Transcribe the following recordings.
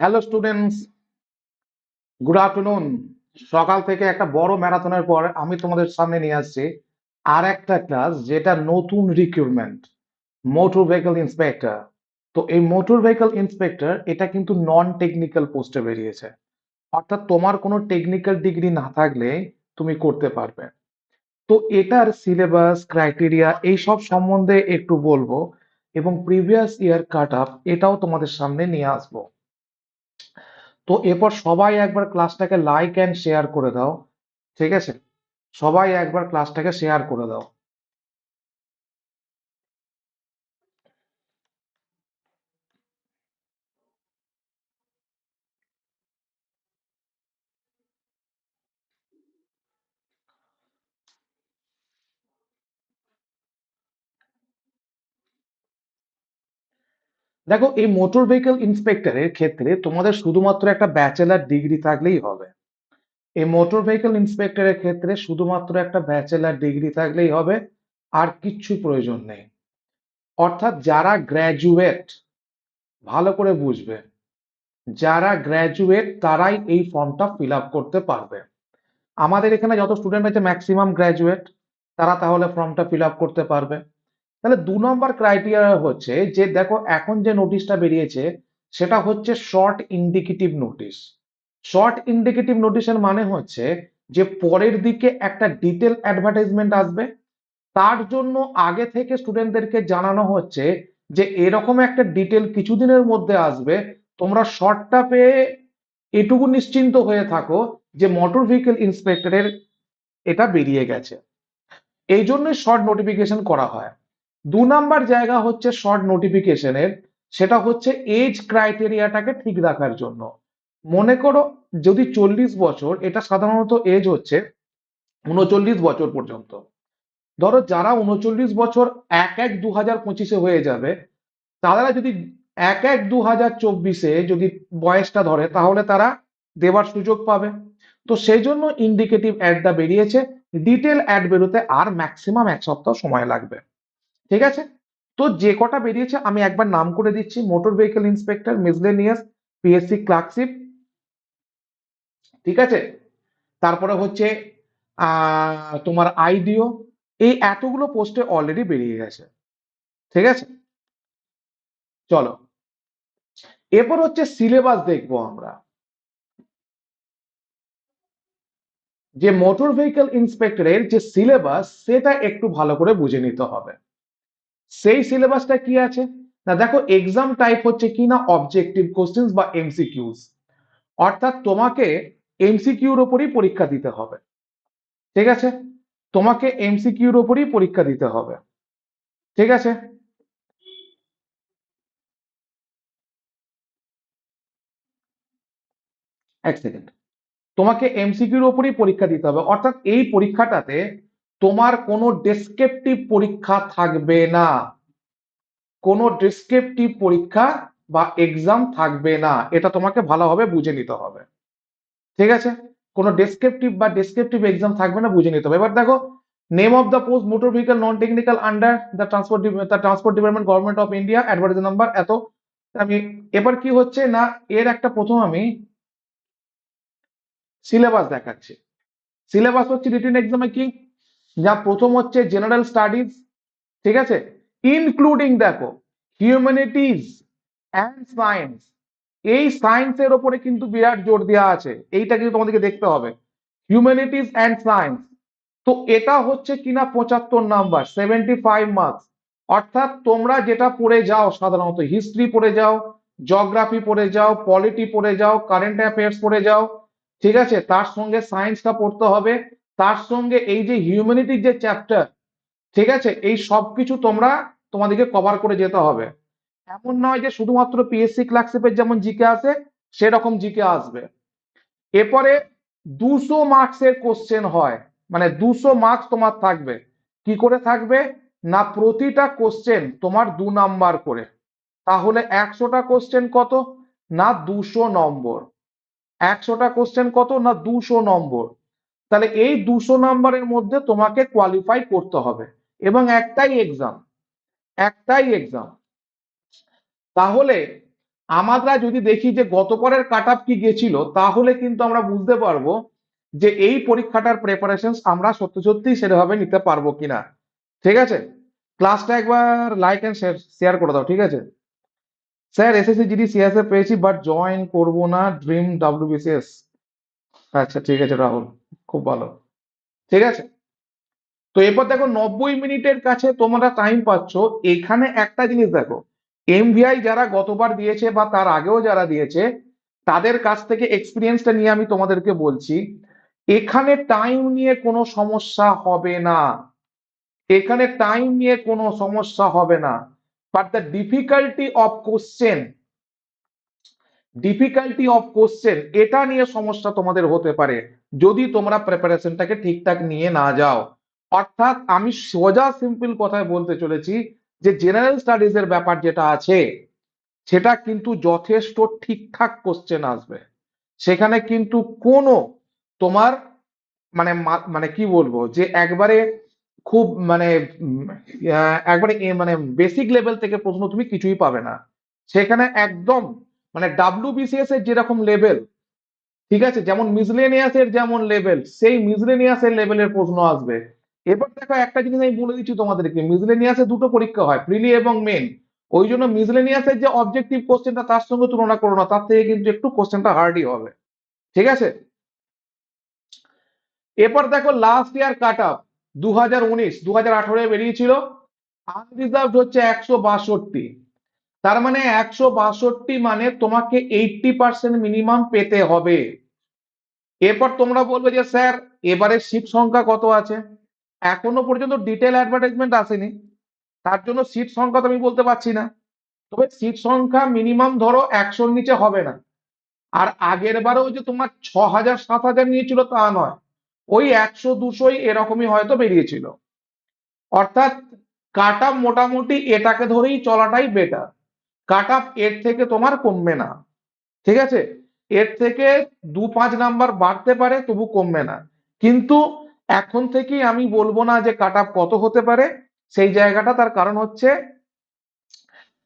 Hello students good afternoon সকাল থেকে একটা বড় ম্যারাথনের পর আমি তোমাদের সামনে নিয়ে আসছি আর একটা ক্লাস যেটা নতুন রিক্রুটমেন্ট মোটর ভেহিকল ইন্সপেক্টর তো এই মোটর ভেহিকল ইন্সপেক্টর এটা কিন্তু নন টেকনিক্যাল পোস্টে বেরিয়েছে। অর্থাৎ তোমার কোনো টেকনিক্যাল ডিগ্রি না থাকলে তুমি করতে পারবে। তো এটার সিলেবাস ক্রাইটেরিয়া এইসব সম্বন্ধে একটু বলব এবং প্রিভিয়াস ইয়ার কাট আপ এটাও তোমাদের সামনে নিয়ে আসব। তো এরপর সবাই একবার ক্লাসটাকে লাইক অ্যান্ড শেয়ার করে দাও, ঠিক আছে? সবাই একবার ক্লাসটাকে শেয়ার করে দাও। দেখো, এই মোটর ভেহিকল ইন্সপেক্টরের ক্ষেত্রে তোমাদের শুধুমাত্র একটা ব্যাচেলার ডিগ্রি থাকলেই হবে। এই মোটর ভেহিকল ইন্সপেক্টরের ক্ষেত্রে শুধুমাত্র একটা ব্যাচেলার ডিগ্রি থাকলেই হবে, আর কিচ্ছু প্রয়োজন নেই। অর্থাৎ যারা গ্র্যাজুয়েট ভালো করে বুঝবে, যারা গ্র্যাজুয়েট তারাই এই ফর্মটা ফিল আপ করতে পারবে। আমাদের এখানে যত স্টুডেন্ট আছে ম্যাক্সিমাম গ্র্যাজুয়েট তারা তাহলে ফর্মটা ফিল আপ করতে পারবে। তাহলে দু নম্বর ক্রাইটেরিয়া হচ্ছে যে, দেখো এখন যে নোটিশটা বেরিয়েছে, সেটা হচ্ছে short indicative notice short indicative নোটিশের মানে হচ্ছে যে, পরের দিকে একটা ডিটেল অ্যাডভার্টাইজমেন্ট আসবে। তার জন্য আগে থেকে স্টুডেন্টদেরকে জানানো হচ্ছে যে, এরকম একটা ডিটেল কিছুদিনের মধ্যে আসবে। তোমরা শর্টটা পেয়ে এটুকু নিশ্চিন্ত হয়ে থাকো যে মোটর ভেহিকেল ইন্সপেক্টরের এটা বেরিয়ে গেছে। এই জন্যই শর্ট নোটিফিকেশন করা হয়। দু নাম্বার জায়গা হচ্ছে শর্ট নোটিফিকেশনের সেটা হচ্ছে এজ ক্রাইটেরিয়াটাকে ঠিক রাখার জন্য। মনে করো যদি চল্লিশ বছর, এটা সাধারণত এজ হচ্ছে উনচল্লিশ বছর পর্যন্ত। ধরো যারা উনচল্লিশ বছর এক এক দু হাজার পঁচিশে হয়ে যাবে, তারা যদি এক এক দু হাজার চব্বিশে যদি বয়সটা ধরে, তাহলে তারা দেওয়ার সুযোগ পাবে। তো সেই জন্য ইন্ডিকেটিভ অ্যাডটা বেরিয়েছে ডিটেল অ্যাড বেরোতে আর ম্যাক্সিমাম এক সপ্তাহ সময় লাগবে। ঠিক আছে? তো যে কটা বেরিয়েছে, আমি একবার নাম করে দিচ্ছি। Motor vehicle inspector miscellaneous PSC clerkship ঠিক আছে? তারপরে হচ্ছে তোমার আইডিও এই এতগুলো পোস্টে অলরেডি বেরিয়ে গেছে। ঠিক আছে? চলো। এরপর হচ্ছে সিলেবাস দেখব আমরা। যে মোটর ভেহিকল ইন্সপেক্টরের যে সিলেবাস সেটা একটু ভালো করে বুঝে নিতে হবে। সেই সিলেবাসটা কি আছে? না, দেখো এক্সাম টাইপ হচ্ছে কি না অবজেক্টিভ কোশ্চেন্স বা এমসিকিউজ অর্থাৎ তোমাকে এমসিকিউর ওপরই পরীক্ষা দিতে হবে। ঠিক আছে? তোমাকে এমসিকিউর ওপরই পরীক্ষা দিতে হবে। ঠিক আছে? এক সেকেন্ড তোমাকে এমসিকিউর ওপরই পরীক্ষা দিতে হবে। অর্থাৎ এই পরীক্ষাটাতে তোমার কোনো ডেসক্রিপটিভ পরীক্ষা থাকবে না। কোনো ডেসক্রিপটিভ পরীক্ষা বা এক্সাম থাকবে না। এটা তোমাকে ভালোভাবে বুঝে নিতে হবে। ঠিক আছে? কোনো ডেসক্রিপটিভ বা ডেসক্রিপটিভ এক্সাম থাকবে না, বুঝে নিতে হবে। এবার দেখো name of the post motor vehicle non technical under the transport the transport department government of India advertise number এত। আমি, এবার কি হচ্ছে না, এর একটা প্রথম আমি সিলেবাস দেখাচ্ছি। সিলেবাস হচ্ছে রিটেন এক্সামে কি? যা প্রথম হচ্ছে জেনারেল স্টাডিজ ঠিক আছে? ইনক্লুডিং দেখো হিউম্যানিটিজ অ্যান্ড সায়েন্স এই সায়েন্সের ওপরে কিন্তু বিরাট জোর দেওয়া আছে। এইটা কিন্তু তোমাদেরকে দেখতে হবে। হিউম্যানিটিজ অ্যান্ড সায়েন্স তো এটা হচ্ছে কিনা পঁচাত্তর নাম্বার সেভেন্টি ফাইভ মার্কস অর্থাৎ তোমরা যেটা পড়ে যাও সাধারণত হিস্ট্রি পড়ে যাও জিওগ্রাফি পড়ে যাও পলিটি পড়ে যাও কারেন্ট অ্যাফেয়ার্স পড়ে যাও, ঠিক আছে? তার সঙ্গে সায়েন্সটা পড়তে হবে। তার সঙ্গে এই যে হিউম্যানিটির যে চ্যাপ্টার ঠিক আছে? এই সব কিছু তোমরা তোমাদেরকে কভার করে যেতে হবে। এমন নয় যে শুধুমাত্র পিএসসি ক্লার্কশিপের যেমন জিকে আসে সেরকম জিকে আসবে। এরপরে দুশো মার্কসের কোশ্চেন হয়। মানে দুশো মার্কস তোমার থাকবে। কি করে থাকবে? না প্রতিটা কোশ্চেন তোমার দু নাম্বার করে। তাহলে একশোটা কোশ্চেন কত? না দুশো নম্বর একশোটা কোশ্চেন কত? না দুশো নম্বর তাহলে এই দুশো নম্বরের মধ্যে তোমাকে কোয়ালিফাই করতে হবে। এবং একটাই এক্সাম একটাই এক্সাম তাহলে আমরা যদি দেখি যে গতবারের কাট আপ কি গেছিল, তাহলে কিন্তু আমরা বুঝতে পারব যে এই পরীক্ষাটার প্রিপারেশন আমরা সত্যি সত্যি সেভাবে নিতে পারব কিনা। ঠিক আছে? ক্লাসটা একবার লাইক এন্ড শেয়ার করে দাও, ঠিক আছে? স্যার এসএসসি জিডি সিএসএ পেয়েছি বাট জয়েন করব না ড্রিম ডাব্লিউবিসিএস আচ্ছা ঠিক আছে, রাহুল। খুব ভালো। ঠিক আছে? তো এরপর দেখো নব্বই মিনিটের কাছে তোমরা টাইম পাচ্ছ। এখানে একটা জিনিস দেখো। এমভিআই যারা গতবার দিয়েছে বা তার আগেও যারা দিয়েছে, তাদের কাছ থেকে এক্সপিরিয়েন্সটা নিয়ে আমি তোমাদেরকে বলছি। এখানে টাইম নিয়ে কোনো সমস্যা হবে না। এখানে টাইম নিয়ে কোনো সমস্যা হবে না। But the difficulty of question difficulty of question এটা নিয়ে সমস্যা তোমাদের হতে পারে। যদি তোমরা প্রিপারেশনটাকে ঠিকঠাক নিয়ে না যাও। অর্থাৎ আমি সোজা সিম্পল কথায় বলতে চলেছি যে জেনারেল স্টাডিজ এর ব্যাপার যেটা আছে, সেটা কিন্তু যথেষ্ট ঠিকঠাক কোশ্চেন আসবে। সেখানে কিন্তু কোনো তোমার মানে মানে কি বলব যে একবারে খুব মানে একবারে মানে বেসিক লেভেল থেকে প্রশ্ন তুমি কিছুই পাবে না। সেখানে একদম মানে ডাব্লিউবিসিএস এর যেরকম লেভেল ঠিক আছে? যেমন মিসলেনিয়াস এর যেমন লেভেল সেই মিসলেনিয়াস এর লেভেলের প্রশ্ন আসবে। এবার দেখো একটা জিনিস আমি বলে দিচ্ছি তোমাদেরকে মিসলেনিয়াসে দুটো পরীক্ষা হয় প্রিলি এবং মেন ওই জন্য মিসলেনিয়াসের যে অবজেক্টিভ কোশ্চেনটা তার সঙ্গে তুলনা করো না, তার থেকে কিন্তু একটু কোশ্চেনটা হার্ডই হবে। ঠিক আছে? এরপর দেখো লাস্ট ইয়ার কাট আপ দু হাজার উনিশ দু হাজার আঠারোয় বেরিয়েছিল। আনরিজার্ভ হচ্ছে একশো বাষট্টি। তার মানে একশো বাষট্টি মানে তোমাকে এইটটি পার্সেন্ট মিনিমাম পেতে হবে। এরপর তোমরা বলবে যে, স্যার, এবারে সিট সংখ্যা কত আছে? এখনও পর্যন্ত ডিটেল অ্যাডভার্টাইজমেন্ট আসেনি। তার জন্য সিট সংখ্যা তো আমি বলতে পারছি না। তবে সিট সংখ্যা মিনিমাম ধরো একশোর নিচে হবে না। আর আগের বারেও যে তোমার ছ হাজার সাত হাজার নিয়েছিল তা নয়। ওই একশো, দুশোই এরকমই হয়তো বেরিয়েছিল। অর্থাৎ কাটা মোটামুটি এটাকে ধরেই চলাটাই বেটার কাট আপ এর থেকে তোমার কমবে না। ঠিক আছে? এর থেকে দু পাঁচ নাম্বার বাড়তে পারে, তবু কমবে না। কিন্তু এখন থেকেই আমি বলব না যে কাট আপ কত হতে পারে। সেই জায়গাটা তার কারণ হচ্ছে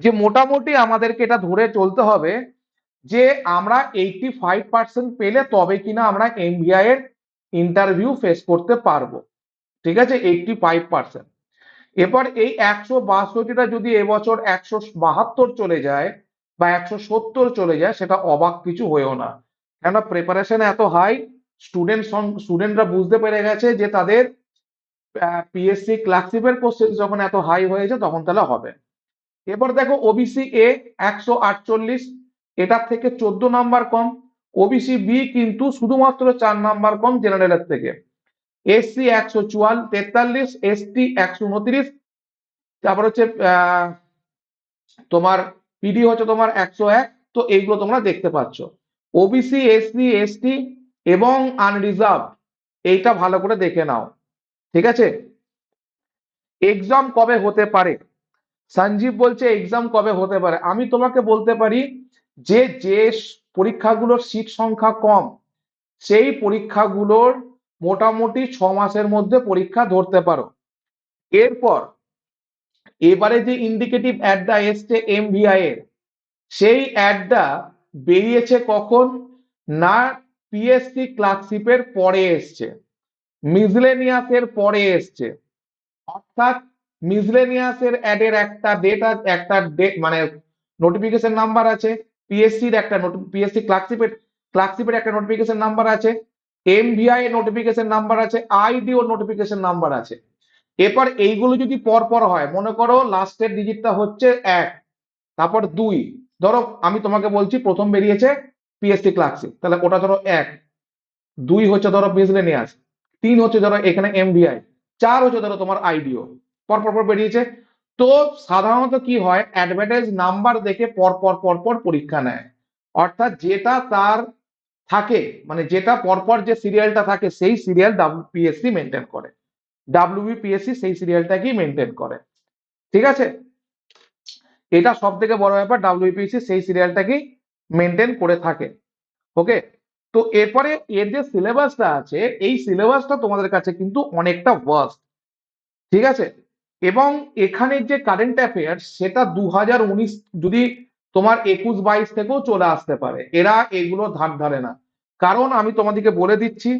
যে মোটামুটি আমাদেরকে এটা ধরে চলতে হবে যে আমরা এইটি ফাইভ পার্সেন্ট পেলে তবে কিনা আমরা এমবিআই এর ইন্টারভিউ ফেস করতে পারব। ঠিক আছে? এইটটি ফাইভ পার্সেন্ট এবার এই একশো বাষট্টিটা যদি এবছর একশো বাহাত্তর চলে যায় বা একশো সত্তর চলে যায়, সেটা অবাক কিছু হয়েও না। কেননা প্রিপারেশন এত হাই স্টুডেন্ট স্টুডেন্টরা বুঝতে পেরে গেছে যে তাদের পিএসসি ক্লাসিপের কোশ্চেন যখন এত হাই হয়েছে, তখন তাহলে হবে। এবার দেখো ওবিসি এ একশো আটচল্লিশ, এটার থেকে চোদ্দ নাম্বার কম। ওবিসি বি কিন্তু শুধুমাত্র চার নাম্বার কম জেনারেলের থেকে। এসসি একশো চুয়াল তেতাল্লিশ এসটি একশো উনত্রিশ, তারপর হচ্ছে তোমার পিডি হচ্ছে তোমার একশো এক, তো এইগুলো তোমরা দেখতে পাচ্ছ। ওবিসি এসসি এসটি এবং আনরিজার্ভ এইটা ভালো করে দেখে নাও, ঠিক আছে? এক্সাম কবে হতে পারে? সঞ্জীব বলছে এক্সাম কবে হতে পারে? আমি তোমাকে বলতে পারি যে যে পরীক্ষাগুলোর সিট সংখ্যা কম, সেই পরীক্ষাগুলোর মোটামুটি ছ মাসের মধ্যে পরীক্ষা ধরতে পারো। এরপর, এবারে যে ইন্ডিকেটিভ অ্যাডটা এসছে এমভিআই এর, সেই অ্যাডটা বেরিয়েছে কখন? না পিএসসি ক্লার্কশিপের পরে এসছে। মিসলেনিয়াসের পরে এসছে। অর্থাৎ মিসলেনিয়াসের অ্যাডের একটা ডেট একটা ডেট মানে নোটিফিকেশন নাম্বার আছে। পিএসসির একটা পিএসসি ক্লার্কশিপের ক্লার্কশিপের একটা নোটিফিকেশন নাম্বার আছে। এমভিআই এর নোটিফিকেশন নাম্বার আছে আইডিও নোটিফিকেশন নাম্বার আছে। এরপর এইগুলো যদি পর পর হয়, মনে করো লাস্টের ডিজিটটা হচ্ছে এক, তারপর দুই। ধরো আমি তোমাকে বলছি প্রথম বেরিয়েছে পিএসসি ক্লার্কশিপ তাহলে ওটা ধরো এক। দুই হচ্ছে ধরো মিসলেনিয়াস তিন হচ্ছে ধরো এখানে এমভিআই চার হচ্ছে ধরো তোমার আইডিও পর পর বেরিয়েছে। তো সাধারণত কি হয় অ্যাডভার্টাইজ নাম্বার দেখে পর পর পর পর পরীক্ষা নেয়। অর্থাৎ যেটা তার থাকে। মানে যেটা পরপর যে সিরিয়ালটা থাকে, সেই সিরিয়াল ডাব্লিউপিএসসি মেনটেন করে। ডাব্লিউবিপিএসসি সেই সিরিয়ালটাকেই মেনটেন করে। ঠিক আছে? এটা সব থেকে বড় ব্যাপার ডাব্লিউপিএসসি সেই সিরিয়ালটাকেই মেনটেন করে থাকে। ওকে তো এরপরে এর যে সিলেবাসটা আছে, এই সিলেবাসটা তোমাদের কাছে কিন্তু অনেকটা ওয়ার্স্ট ঠিক আছে? এবং এখানে যে কারেন্ট অ্যাফেয়ার্স সেটা দু হাজার উনিশ যদি তোমার একুশ বাইশ থেকেও চলে আসতে পারে। এরা এগুলো ধার ধারে না। কারণ আমি তোমাদেরকে বলে দিচ্ছি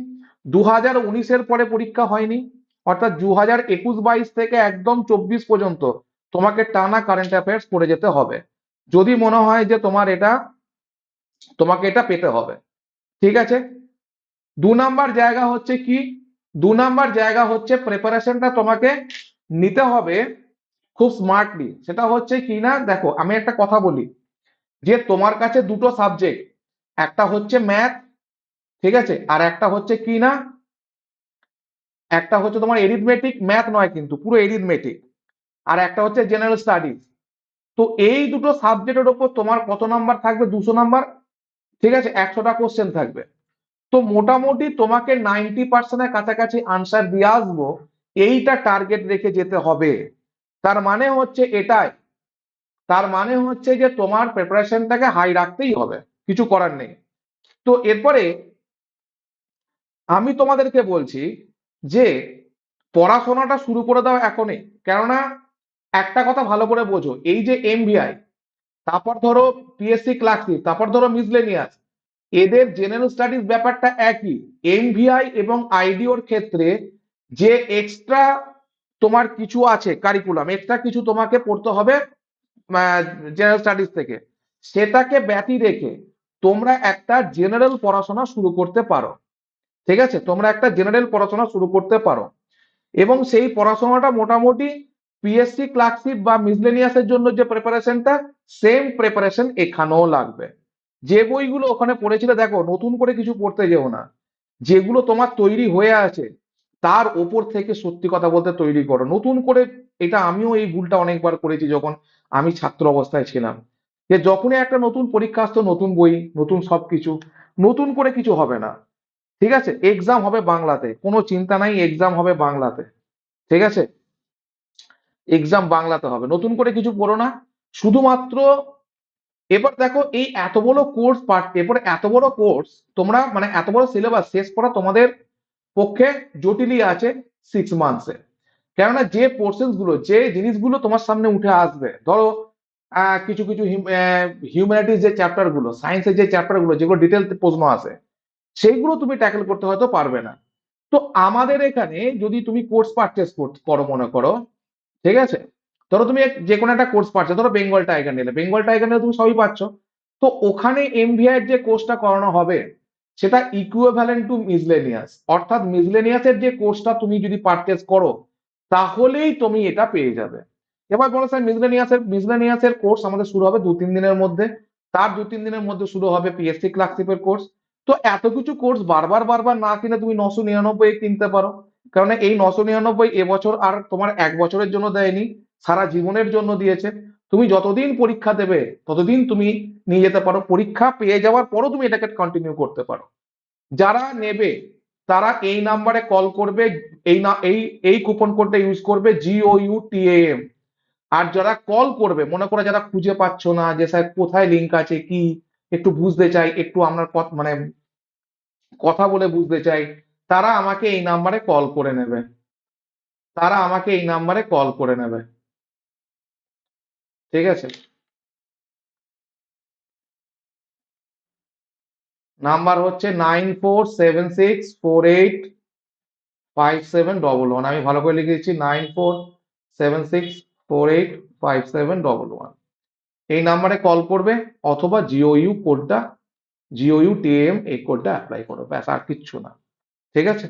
দু হাজার উনিশের পরে পরীক্ষা হয়নি, অর্থাৎ দু হাজার একুশ বাইশ থেকে একদম চব্বিশ পর্যন্ত তোমাকে টানা কারেন্ট অ্যাফেয়ার্স পড়ে যেতে হবে। যদি মনে হয় যে তোমার এটা, তোমাকে এটা পেতে হবে। ঠিক আছে? দু নাম্বার জায়গা হচ্ছে কি? দু নাম্বার জায়গা হচ্ছে প্রিপারেশনটা তোমাকে নিতে হবে খুব স্মার্টলি সেটা হচ্ছে কি না? দেখো, আমি একটা কথা বলি। যে তোমার কাছে দুটো সাবজেক্ট একটা হচ্ছে ম্যাথ ঠিক আছে? আর একটা হচ্ছে কি না? একটা হচ্ছে তোমার এরিথমেটিক ম্যাথ নয় কিন্তু, পুরো এরিথমেটিক আর একটা হচ্ছে জেনারেল স্টাডিজ তো এই দুটো সাবজেক্টের ওপর তোমার কত নাম্বার থাকবে? দুশো নাম্বার ঠিক আছে? একশোটা কোশ্চেন থাকবে। তো মোটামুটি তোমাকে নাইনটি পার্সেন্টের কাছাকাছি আনসার দিয়ে আসব, এইটা টার্গেট রেখে যেতে হবে। তার মানে হচ্ছে এটাই। তার মানে হচ্ছে যে তোমার প্রিপারেশনটাকে হাই রাখতেই হবে, কিছু করার নেই। তো এরপরে আমি তোমাদেরকে বলছি যে পড়াশোনাটা শুরু করে দাও এখনই। কেননা একটা কথা ভালো করে বোঝো, এই যে এমভিআই তারপর ধরো পিএসসি ক্লাসিক তারপর ধরো মিসলেনিয়াস এদের জেনারেল স্টাডিজ ব্যাপারটা একই। এমভিআই এবং আইডিওর ক্ষেত্রে যে এক্সট্রা তোমার কিছু আছে কারিকুলাম এক্সট্রা কিছু তোমাকে পড়তে হবে জেনারেল স্টাডিজ থেকে। সেটাকে ব্যতি রেখে তোমরা একটা জেনারেল পড়াশোনা শুরু করতে পারো। ঠিক আছে? তোমরা একটা জেনারেল পড়াশোনা শুরু করতে পারো। এবং সেই পড়াশোনাটা মোটামুটি পিএসসি ক্লার্কশিপ বা মিসলেনিয়াসের জন্য যে প্রিপারেশনটা সেম প্রিপারেশন এখানেও লাগবে। যে বইগুলো ওখানে পড়েছিলে, দেখো, নতুন করে কিছু পড়তে যেও না। যেগুলো তোমার তৈরি হয়ে আছে তার ওপর থেকে সত্যি কথা বলতে তৈরি করো। নতুন করে এটা আমিও এই ভুলটা অনেকবার করেছি যখন আমি ছাত্র অবস্থায় ছিলাম। যে যখনই একটা নতুন পরীক্ষা আসতো, নতুন বই, নতুন সবকিছু, নতুন করে কিছু হবে না। ঠিক আছে? এক্সাম হবে বাংলাতে। কোনো চিন্তা নাই এক্সাম হবে বাংলাতে। ঠিক আছে? এক্সাম বাংলাতে হবে। নতুন করে কিছু পড়ো না। শুধুমাত্র এবার দেখো, এই এত বড় কোর্স পার্ট এরপরে এত বড় কোর্স তোমরা মানে এত বড় সিলেবাস শেষ করা তোমাদের পক্ষে জটিলই আছে সিক্স মান্থসে কেননা যে পোর্শনসগুলো, যে জিনিসগুলো তোমার সামনে উঠে আসবে, ধরো কিছু কিছু হিউম্যানিটিস যে চ্যাপ্টারগুলো সায়েন্সের যে চ্যাপ্টারগুলো, যেগুলো ডিটেল প্রশ্ন আসে সেইগুলো তুমি ট্যাকেল করতে হয়তো পারবে না। তো আমাদের এখানে যদি তুমি কোর্স পারচেস করো মনে করো, ঠিক আছে? ধরো তুমি যে কোনো একটা কোর্স পাচ্ছ ধরো বেঙ্গল টাইগার নিলে বেঙ্গল টাইগার নিলে তুমি সবই পাচ্ছ। তো ওখানে এমভিআই যে কোর্সটা করানো হবে সেটা ইকুইভ্যালেন্ট টু মিসলেনিয়াস অর্থাৎ মিসলেনিয়াসের যে কোর্সটা তুমি যদি পারচেস করো, তাহলেই তুমি এটা পেয়ে যাবে। এবার বলো স্যার মিসলেনিয়াসের মিসলেনিয়াসের কোর্স আমাদের শুরু হবে দু তিন দিনের মধ্যে। তার দু তিন দিনের মধ্যে শুরু হবে পিএসসি ক্লাসিপের কোর্স তো এত কিছু কোর্স বারবার বারবার না কিনে তুমি নশো নিরানব্বই কিনতে পারো। কারণ এই নশো নিরানব্বই এবছর আর তোমার এক বছরের জন্য দেয়নি, সারা জীবনের জন্য দিয়েছে। তুমি যতদিন পরীক্ষা দেবে, ততদিন তুমি নিয়ে যেতে পারো। পরীক্ষা পেয়ে যাওয়ার পরও তুমি এটাকে কন্টিনিউ করতে পারো। যারা নেবে, তারা এই নাম্বারে কল করবে, এই না, এই এই কুপন কোডটা ইউজ করবে জিও ইউ টিএএম আর যারা কল করবে, মনে করে যারা খুঁজে পাচ্ছ না যে, স্যার, কোথায় লিঙ্ক আছে, কি? একটু বুঝতে চাই, একটু আপনার মানে কথা বলে বুঝতে চাই, তারা আমাকে এই নাম্বারে কল করে নেবে। তারা আমাকে এই নাম্বারে কল করে নেবে। ঠিক আছে। নাম্বার হচ্ছে nine four seven six four eight five seven double one আমি ভালো করে লিখে দিচ্ছি nine four seven six four eight five seven double one এই নাম্বারে কল করবে অথবা জিও ইউ কোডটা জিও ইউ টিএম এই কোডটা অ্যাপ্লাই করবে। ব্যাস, আর কিচ্ছু না। ঠিক আছে?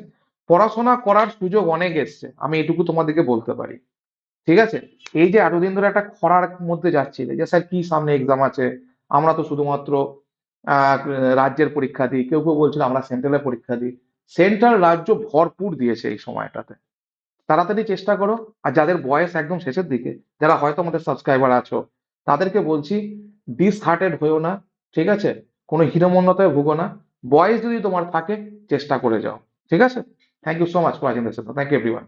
পড়াশোনা করার সুযোগ অনেক এসছে। আমি এটুকু তোমাদেরকে বলতে পারি। ঠিক আছে? এই যে এতদিন ধরে একটা খরার মধ্যে যাচ্ছিলে, যে স্যার কি সামনে এক্সাম আছে? আমরা তো শুধুমাত্র রাজ্যের পরীক্ষা দিই, কেউ কেউ বলছিল আমরা সেন্ট্রালের পরীক্ষা দিই। সেন্ট্রাল রাজ্য ভরপুর দিয়েছে এই সময়টাতে। তাড়াতাড়ি চেষ্টা করো, আর যাদের বয়স একদম শেষের দিকে, যারা হয়তো আমাদের সাবস্ক্রাইবার আছো, তাদেরকে বলছি ডিসহার্টেড হয়েও না, ঠিক আছে? কোনো হীনমন্যতায় ভুগো না। বয়স যদি তোমার থাকে, চেষ্টা করে যাও, ঠিক আছে? Thank you so much for watching thank you everyone